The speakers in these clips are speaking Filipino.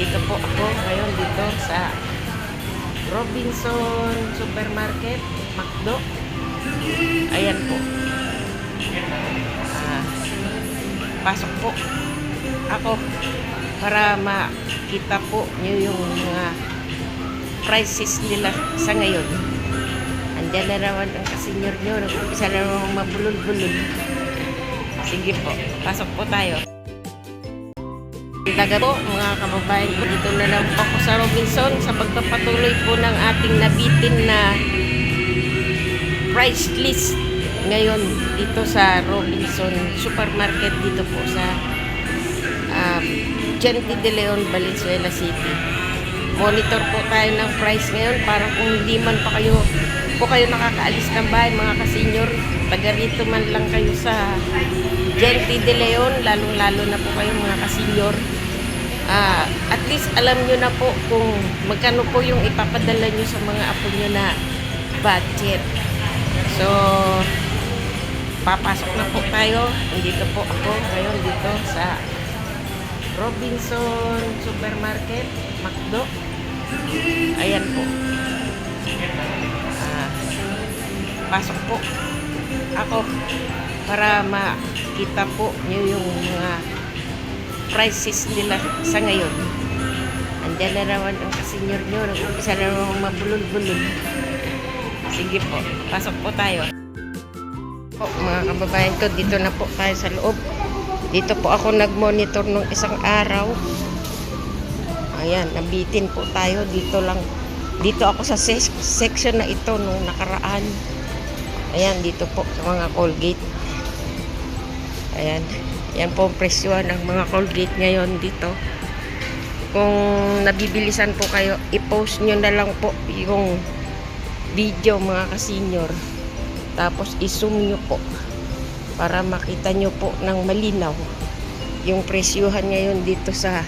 Nandito po ako ngayon dito sa Robinson Supermarket, Macdo. Ayan po. Ah, pasok po ako para makita po nyo yung mga prices nila sa ngayon. Andyan na naman ang kasenyor nyo. Nag-umpisa na naman mabulol-bulol. Sige po, pasok po tayo. Talaga po, mga kababayan dito na lang po ako sa Robinson sa pagpapatuloy po ng ating nabitin na price list ngayon dito sa Robinson Supermarket dito po sa uh, Gente de Leon, Valenzuela City. Monitor po tayo ng price ngayon para kung hindi man pa kayo po kayo nakakaalis ng bahay mga kasenyor, taga rito man lang kayo sa Gente de Leon, lalong-lalo na po kayo mga kasenyor. Ah, at least alam nyo na po kung magkano po yung ipapadala nyo sa mga apo nyo na budget. So, papasok na po tayo. Nandito po ako ngayon dito sa Robinson Supermarket, Macdo. Ayan po. Ah, pasok po ako para makita po nyo yung mga prices nila sa ngayon. Andyan na naman ang kasenyor nyo. Nag-umpisa na naman mabulol-bulol. Sige po, pasok po tayo. Po, mga kababayan ko, dito na po tayo sa loob. Dito po ako nag-monitor nung isang araw. Ayan, nabitin po tayo. Dito lang, dito ako sa ses- section na ito nung nakaraan. Ayan, dito po sa mga Colgate. Ayan. Yan po presyo ng mga Colgate ngayon dito. Kung nabibilisan po kayo, i-post nyo na lang po yung video mga kasenyor. Tapos i-zoom nyo po para makita nyo po ng malinaw yung presyuhan ngayon dito sa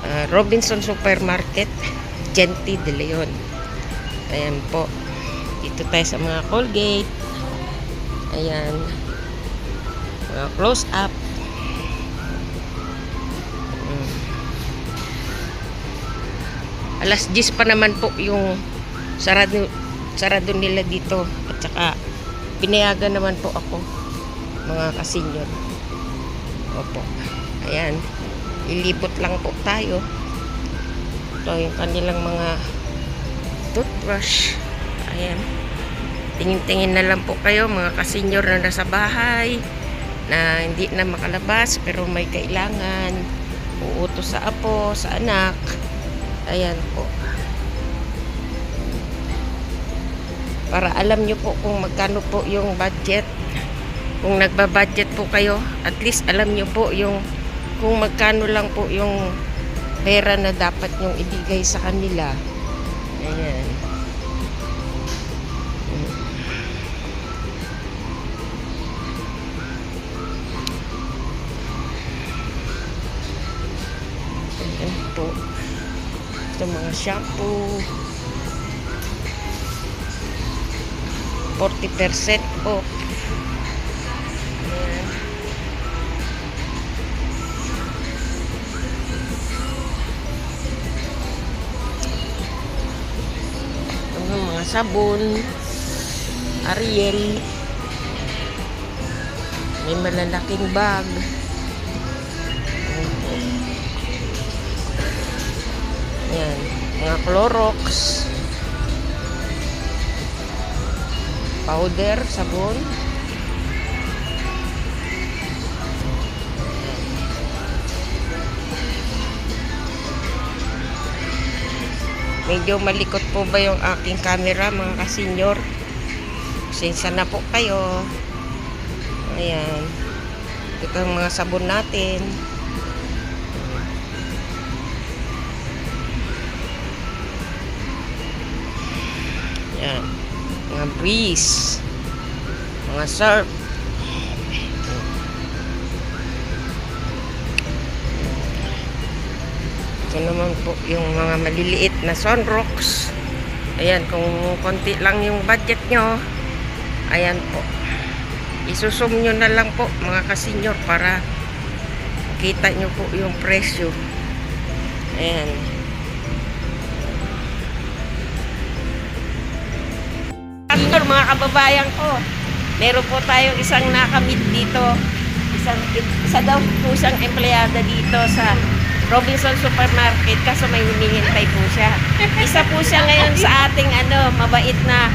ah, Robinson Supermarket, Gente de Leon. Ayan po. Dito tayo sa mga Colgate. Ayan. Mga close up. Mm. Alas 10 pa naman po yung sarado, sarado nila dito. At saka pinayagan naman po ako mga kasenyor. Opo. Ayan. Ilibot lang po tayo. Ito yung kanilang mga toothbrush. Ayan. Tingin-tingin na lang po kayo mga kasenyor na nasa bahay na hindi na makalabas pero may kailangan. Uutos sa apo, sa anak. Ayan po. Para alam nyo po kung magkano po yung budget. Kung nagba-budget po kayo at least alam nyo po yung kung magkano lang po yung pera na dapat nyong ibigay sa kanila. Ayan mga shampoo. 40% off. Nga mga sabon. Ariel. May malalaking bag. Yan. Mga Clorox. Powder, sabon. Medyo malikot po ba yung aking camera mga kasenyor? Sinsa na po kayo. Ayan. Ito ang mga sabon natin. Yan. Mga breeze. Mga surf. Ito naman po yung mga maliliit na sunrocks. Ayan, kung konti lang yung budget nyo, ayan po. Isusum nyo na lang po mga kasenyor para kita nyo po yung presyo. Ayan. Pastor, mga kababayan ko, meron po tayong isang nakamit dito. Isang, isa daw po siyang empleyada dito sa Robinson Supermarket kaso may hinihintay po siya. Isa po siya ngayon sa ating ano, mabait na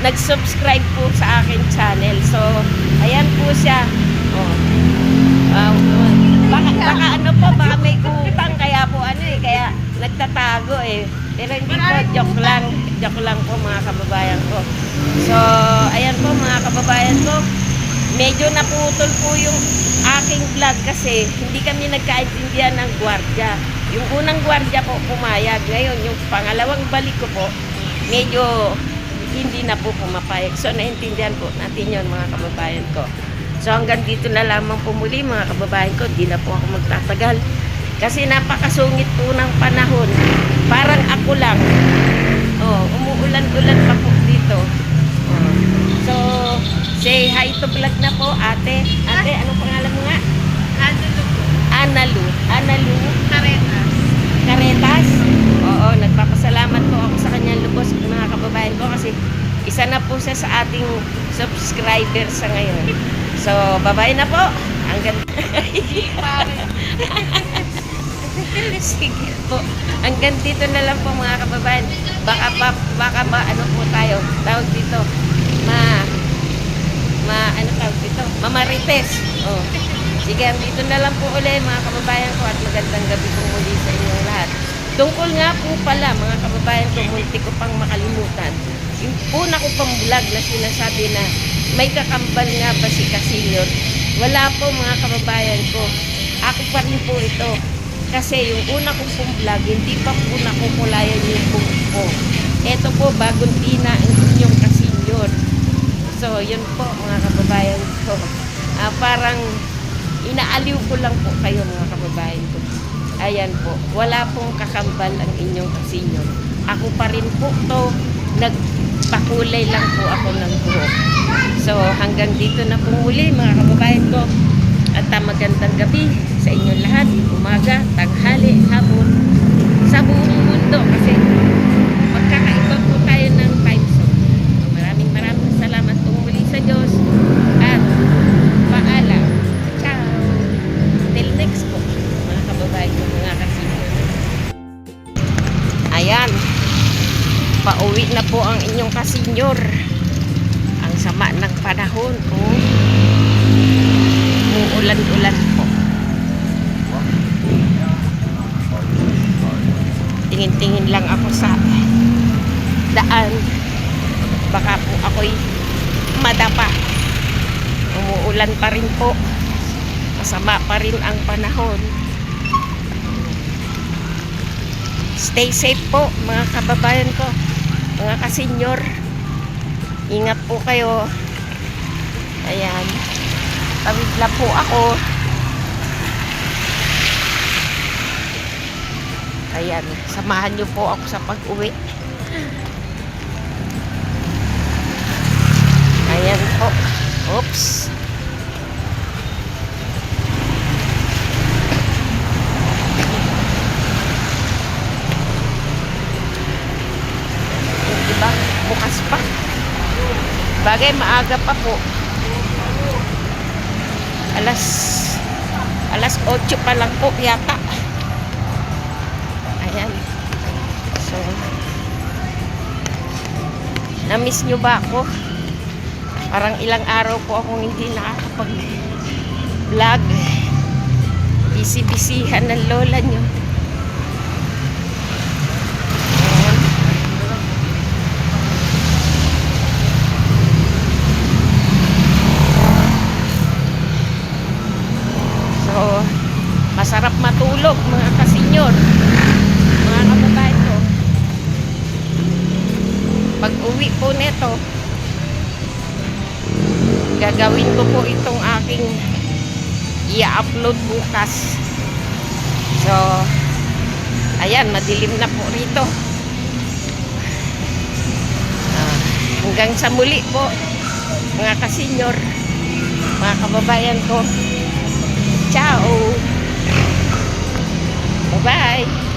nag-subscribe po sa akin channel. So, ayan po siya. Oh. Wow. Baka, baka ano po, baka may utang po ano eh, kaya nagtatago eh. Pero hindi po, joke lang. Joke lang po mga kababayan ko. So, ayan po mga kababayan ko. Medyo naputol po yung aking vlog kasi hindi kami nagkaintindihan ng gwardya. Yung unang gwardya po pumayag. Ngayon, yung pangalawang balik ko po, medyo hindi na po pumapayag. So, naintindihan po natin yun mga kababayan ko. So, hanggang dito na lamang po muli mga kababayan ko. Di na po ako magtatagal. Kasi napakasungit po ng panahon. Parang ako lang. Oh, umuulan-ulan pa po dito. Oh. So, say hi to vlog na po, ate. Ate, anong pangalan mo nga? Po? Analu. Analu Karetas. Karetas. Oo, nagpapasalamat po ako sa kanyang lubos mga kababayan ko kasi isa na po siya sa ating subscriber sa ngayon. So, bye-bye na po. Hanggang Sige po. Hanggang dito na lang po mga kababayan. Baka pa, baka ba ano po tayo? Tawag dito. Ma ma ano tawag dito? Mamarites. Oh. Sige, dito na lang po ulit mga kababayan ko at magandang gabi po muli sa inyong lahat. Tungkol nga po pala mga kababayan ko, munti ko pang makalimutan. Yung una ko pang vlog na sinasabi na may kakambal nga ba si Kasinyor? Wala po mga kababayan ko. Ako pa rin po ito. Kasi yung una kong pong vlog, hindi pa po nakukulayan yung buhok ko. Ito po, bagong tina ang inyong kasinyor. So, yun po mga kababayan ko. Ah, parang inaaliw ko lang po kayo mga kababayan ko. Ayan po, wala pong kakambal ang inyong kasinyor. Ako pa rin po to, nagpakulay lang po ako ng buhok. So, hanggang dito na po muli mga kababayan ko. At magandang gabi sa inyo lahat. Umaga, tanghali, hapon, sa buong mundo. Kasi magkakaiba po tayo ng time zone. Maraming maraming salamat po muli sa Diyos. At paalam. Ciao. Till next po, mga kababayan ko, mga kasinyo. Ayan. Pauwi na po ang inyong kasinyor. Ang sama ng panahon. Oh. Umuulan-ulan po. Tingin-tingin lang ako sa daan. Baka po ako'y madapa. Umuulan pa rin po. Masama pa rin ang panahon. Stay safe po mga kababayan ko. Mga kasenyor. Ingat po kayo. Ayan. Tawid lang po ako. Ayan. Samahan niyo po ako sa pag-uwi. Ayan po. Oops. Yung iba, bukas pa. Bagay, maaga pa po. Alas alas 8 pa lang po yata. Ayan. So, na-miss nyo ba ako? Parang ilang araw po akong hindi nakakapag-vlog. Busy-busyhan ng lola nyo. Ayan. So, masarap matulog mga kasenyor. Mga kababayan ko. Pag uwi po neto, gagawin ko po itong aking i-upload bukas. So, ayan, madilim na po rito. Ah, hanggang sa muli po, mga kasenyor, mga kababayan ko. Ciao! Bye!